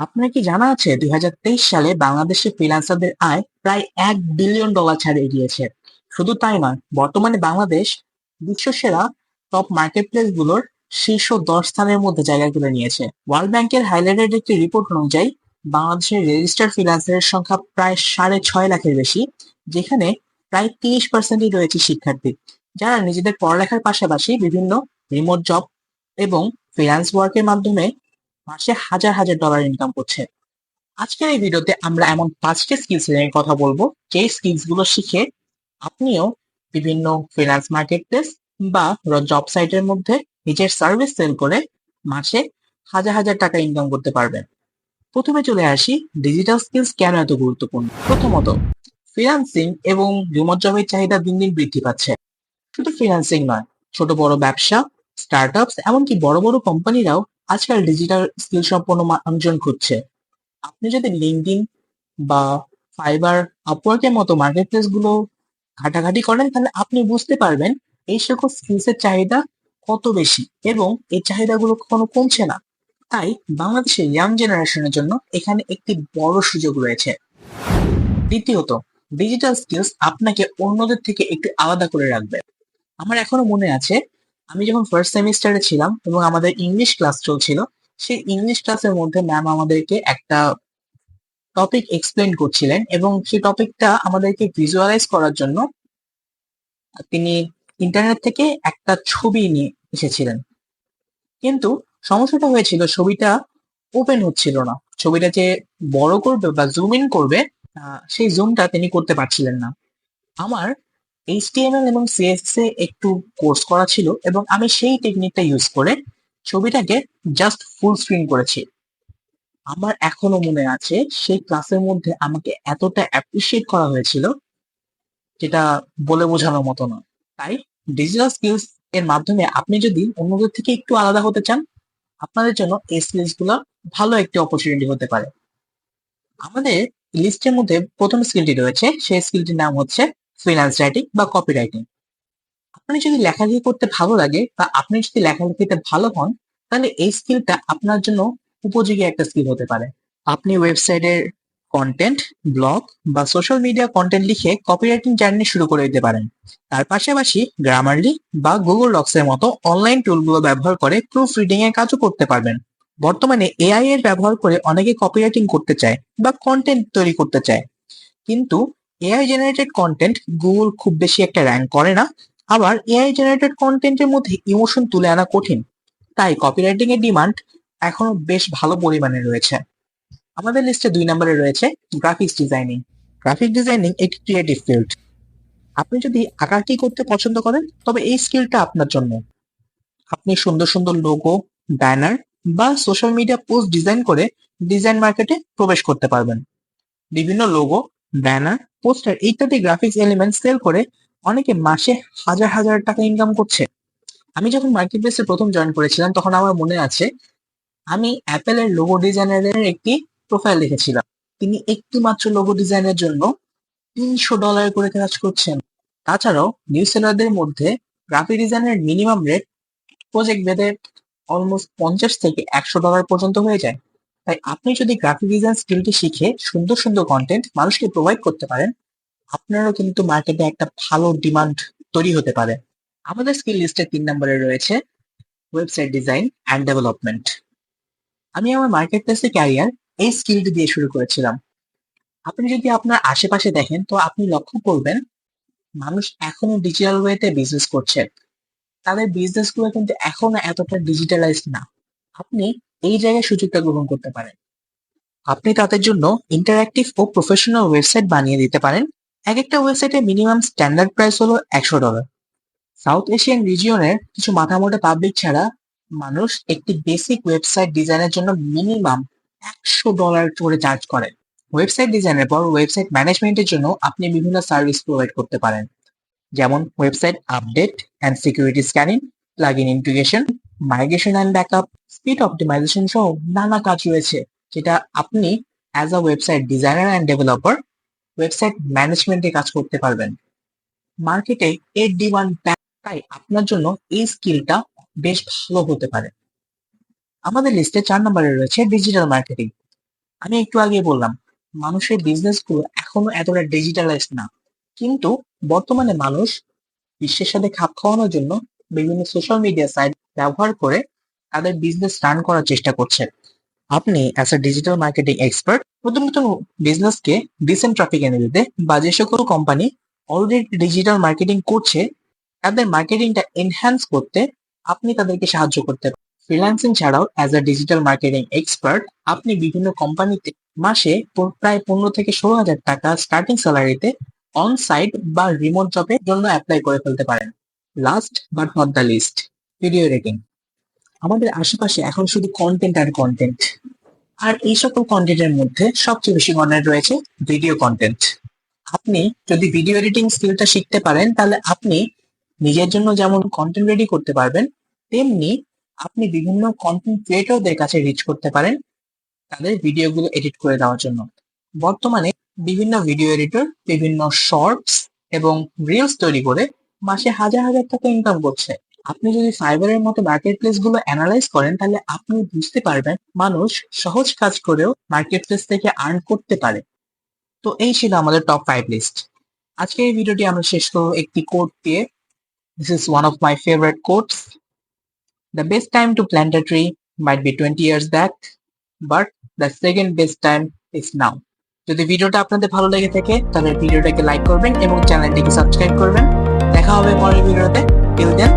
আপনার কি জানা আছে দু হাজার তেইশ সালে বাংলাদেশে ফ্রিল্যান্সারদের আয় প্রায় এক বিলিয়ন ডলার ছাড়িয়ে গিয়েছে শুধু তাই নয়, বর্তমানে বাংলাদেশ বিশ্বসেরা টপ মার্কেট প্লেসগুলোর শীর্ষ দশ স্থানের মধ্যে জায়গা করে নিয়েছে। ওয়ার্ল্ড ব্যাংকের হাইলাইটেড একটি রিপোর্ট অনুযায়ী বাংলাদেশের রেজিস্টার্ড ফ্রিল্যান্সারের সংখ্যা প্রায় সাড়ে ছয় লাখের বেশি, যেখানে প্রায় তিরিশ পার্সেন্টই রয়েছে শিক্ষার্থী, যারা নিজেদের পড়ালেখার পাশাপাশি বিভিন্ন রিমোট জব এবং ফ্রিল্যান্স ওয়ার্কের মাধ্যমে মাসে হাজার হাজার ডলার ইনকাম করছে। আজকের এই ভিডিওতে আমরা এমন পাঁচটি স্কিলস নিয়ে কথা বলব। যে স্কিলসগুলো শিখে আপনিও বিভিন্ন ফ্রিল্যান্স মার্কেট প্লেস বা জব সাইটের মধ্যে নিজের সার্ভিস সেল করে মাসে হাজার হাজার টাকা ইনকাম করতে পারবেন। প্রথমে চলে আসি ডিজিটাল স্কিলস কেন এত গুরুত্বপূর্ণ? প্রথমত ফ্রিল্যান্সিং এবং রিমোট জবের চাহিদা দিন দিন বৃদ্ধি পাচ্ছে। শুধু ফ্রিল্যান্সিং নয়, ছোট বড় ব্যবসা স্টার্টআপস এমনকি বড় বড় কোম্পানিরাও আজকাল ডিজিটাল স্কিল সম্পন্ন মানুষজন খুঁজছে। আপনি যদি লিঙ্কডিন বা ফাইবার আপওয়ার্কের মতো মার্কেট প্লেসগুলো ঘাটাঘাটি করেন, তাহলে আপনি বুঝতে পারবেন এই সকল স্কিলস এর চাহিদা কত বেশি এবং এই চাহিদাগুলো কখনো কমছে না। তাই বাংলাদেশের ইয়াং জেনারেশনের জন্য এখানে একটি বড় সুযোগ রয়েছে। দ্বিতীয়ত ডিজিটাল স্কিলস আপনাকে অন্যদের থেকে একটু আলাদা করে রাখবে। আমার এখনও মনে আছে আমি যখন ফার্স্ট সেমিস্টারে ছিলাম এবং আমাদের ইংলিশ ক্লাস চলছিল, সেই ইংলিশ ক্লাসের মধ্যে ম্যাম আমাদেরকে একটা টপিক এক্সপ্লেন করছিলেন এবং সেই টপিকটা আমাদেরকে ভিজুয়ালাইজ করার জন্য তিনি ইন্টারনেট থেকে একটা ছবি নিয়ে এসেছিলেন। কিন্তু সমস্যাটা হয়েছিল ছবিটা ওপেন হচ্ছিল না। ছবিটা যে বড় করবে বা জুম ইন করবে সেই জুমটা তিনি করতে পারছিলেন না। আমার এইচটিএমএল এবং সিএসএস এ একটু কোর্স করা ছিল এবং আমি সেই টেকনিকটা ইউজ করে ছবিটাকে জাস্ট ফুল স্ক্রিন করেছি। আমার এখনও মনে আছে সেই ক্লাসের মধ্যে আমাকে এতটা অ্যাপ্রিসিয়েট করা হয়েছিল যেটা বলে বোঝানোর মতো নয় তাই ডিজিটাল স্কিলস এর মাধ্যমে আপনি যদি অন্যদের থেকে একটু আলাদা হতে চান, আপনাদের জন্য এই স্কিলসগুলো ভালো একটি অপরচুনিটি হতে পারে। আমাদের লিস্টের মধ্যে প্রথম স্কিলটি রয়েছে, সেই স্কিলটির নাম হচ্ছে ফ্রিল্যান্স রাইটিং বা কপি রাইটিং আপনি যদি লেখালেখি করতে ভালো লাগে বা আপনি যদি লেখালেখিতে ভালো হন, তাহলে এই স্কিলটা আপনার জন্য উপযোগী একটা স্কিল হতে পারে। আপনি ওয়েবসাইটের কন্টেন্ট ব্লগ বা সোশ্যাল মিডিয়া কন্টেন্ট লিখে কপিরাইটিং জার্নি শুরু করে দিতে পারেন। তার পাশাপাশি গ্রামারলি বা গুগল ডক্স এর মতো অনলাইন টুলগুলো ব্যবহার করে প্রুফ রিডিং এর কাজও করতে পারবেন। বর্তমানে এআই এর ব্যবহার করে অনেকে কপিরাইটিং করতে চায় বা কন্টেন্ট তৈরি করতে চায়। কিন্তু এআই জেনারেটেড কন্টেন্ট গুগল খুব বেশি একটা র্যাঙ্ক করে না। আবার এআই জেনারেটেড কন্টেন্টের মধ্যে ইমোশন তুলে আনা কঠিন। তাই কপিরাইটিং এর ডিমান্ড এখনও বেশ ভালো পরিমাণে রয়েছে। আমাদের লিস্টে দুই নম্বরে রয়েছে গ্রাফিক্স ডিজাইনিং গ্রাফিক ডিজাইনিং একটি ক্রিয়েটিভ ফিল্ড আপনি যদি আঁকাকি করতে পছন্দ করেন, তবে এই স্কিলটা আপনার জন্য। আপনি সুন্দর সুন্দর লোগো ব্যানার বা সোশ্যাল মিডিয়া পোস্ট ডিজাইন করে ডিজাইন মার্কেটে প্রবেশ করতে পারবেন। বিভিন্ন লোগো ব্যানার পোস্টার ইত্যাদি গ্রাফিক্স এলিমেন্ট সেল করে অনেকে মাসে হাজার হাজার টাকা ইনকাম করছে। আমি যখন মার্কেট প্লেসে প্রথম জয়েন করেছিলাম, তখন আমার মনে আছে, আমি অ্যাপেলের লোগো ডিজাইনারের একটি প্রোফাইল লিখেছিলাম। তিনি একটি মাত্র লোগো ডিজাইনের জন্য তিনশো ডলার করে কাজ করছেন। তাছাড়াও নিউ সেলারদের মধ্যে গ্রাফিক ডিজাইনের মিনিমাম রেট প্রজেক্ট বেঁধে অলমোস্ট পঞ্চাশ থেকে একশো ডলার পর্যন্ত হয়ে যায়। তাই আপনি যদি গ্রাফিক ডিজাইন স্কিলটি শিখে সুন্দর সুন্দর কন্টেন্ট মানুষকে প্রোভাইড করতে পারেন, আপনারও কিন্তু মার্কেটে একটা ভালো ডিমান্ড তৈরি হতে পারে। আমাদের স্কিল লিস্টে তিন নম্বরে রয়েছে ওয়েবসাইট ডিজাইন অ্যান্ড ডেভেলপমেন্ট আমি আমার মার্কেট প্লেসে ক্যারিয়ার এই স্কিলটি দিয়ে শুরু করেছিলাম। আপনি যদি আপনার আশেপাশে দেখেন, তো আপনি লক্ষ্য করবেন, মানুষ এখনও ডিজিটাল ওয়েতে বিজনেস করছে। তাদের বিজনেসগুলো কিন্তু এখনও এতটা ডিজিটালাইজড না। আপনি এই জায়গায় সুযোগটা গ্রহণ করতে পারেন। আপনি তাদের জন্য ইন্টারঅ্যাক্টিভ ও প্রফেশনাল ওয়েবসাইট বানিয়ে দিতে পারেন। এক একটা ওয়েবসাইটের মিনিমাম স্ট্যান্ডার্ড প্রাইস হলো একশো ডলার সাউথ এশিয়ান রিজিয়নের কিছু মাথামোটা পাবলিক ছাড়া মানুষ একটি বেসিক ওয়েবসাইট ডিজাইনের জন্য মিনিমাম একশো ডলার করে চার্জ করে। ওয়েবসাইট ডিজাইনের পর ওয়েবসাইট ম্যানেজমেন্টের জন্য আপনি বিভিন্ন সার্ভিস প্রোভাইড করতে পারেন। যেমন website update and security scanning plug in integration migration and backup speed optimisation সহ নানা কাজ রয়েছে, যেটা আপনি as a website designer and developer website ম্যানেজমেন্টে কাজ করতে পারবেন। মার্কেটে এর ডিমান্ড তাই আপনার জন্য এই স্কিলটা বেশ ভালো হতে পারে। আমাদের লিস্টে চার নম্বরে রয়েছে ডিজিটাল মার্কেটিং আমি একটু আগে বললাম, মানুষের বিজনেসগুলো এখনও এতটা ডিজিটালাইজ না। কিন্তু বর্তমানে মানুষ বিশ্বের সাথে খাপ খাওয়ানোর জন্য বিভিন্ন সোশ্যাল মিডিয়া সাইট ব্যবহার করে তাদের বিজনেস রান করার চেষ্টা করছে আপনি as a digital marketing expert নতুন নতুন বিজনেসকে ডিসেন্ট ট্রাফিক এনে দিতে বা যে সকল কোম্পানি অলরেডি ডিজিটাল মার্কেটিং করছে, তাদের মার্কেটিংটা এনহ্যান্স করতে আপনি তাদেরকে সাহায্য করতে পারেন। ফ্রিল্যান্সিং ছাড়াও as a digital marketing expert আপনি বিভিন্ন কোম্পানিতে মাসে প্রায় পনেরো থেকে ষোলো হাজার টাকা স্টার্টিং স্যালারিতে অন সাইট বা রিমোট জবের জন্য অ্যাপ্লাই করে ফেলতে পারেন। Last but not the least video rating আমাদের আশেপাশে এখন শুধু কন্টেন্ট আর কন্টেন্ট আর এই সকল কন্টেন্টের মধ্যে সবচেয়ে বেশি কন্টেন্ট রয়েছে ভিডিও কন্টেন্ট আপনি যদি ভিডিও এডিটিং স্কিলটা শিখতে পারেন, তাহলে আপনি নিজের জন্য যেমন কন্টেন্ট রেডি করতে পারবেন, তেমনি আপনি বিভিন্ন কন্টেন্ট ক্রিয়েটরদের কাছে রিচ করতে পারেন, তাদের ভিডিওগুলো এডিট করে দেওয়ার জন্য। বর্তমানে বিভিন্ন ভিডিও এডিটর বিভিন্ন শর্টস এবং রিলস তৈরি করে মাসে হাজার হাজার টাকা ইনকাম করছে। আপনি যদি ফাইবারের মতো মার্কেট প্লেসগুলো অ্যানালাইজ করেন, তাহলে আপনি বুঝতে পারবেন মানুষ সহজ কাজ করেও মার্কেট প্লেস থেকে আর্ন করতে পারে। তো এই ছিল আমাদের টপ ফাইভ লিস্ট আজকে এই ভিডিওটি আমরা শেষ করব একটি কোড দিয়ে। This is one of my favourite quotes the best time to plant a tree might be twenty years back but the second best time is now যদি ভিডিওটা আপনাদের ভালো লেগে থাকে, তাহলে ভিডিওটাকে লাইক করবেন এবং চ্যানেলটিকে সাবস্ক্রাইব করবেন। দেখা হবে পরের ভিডিওতে টিল দেন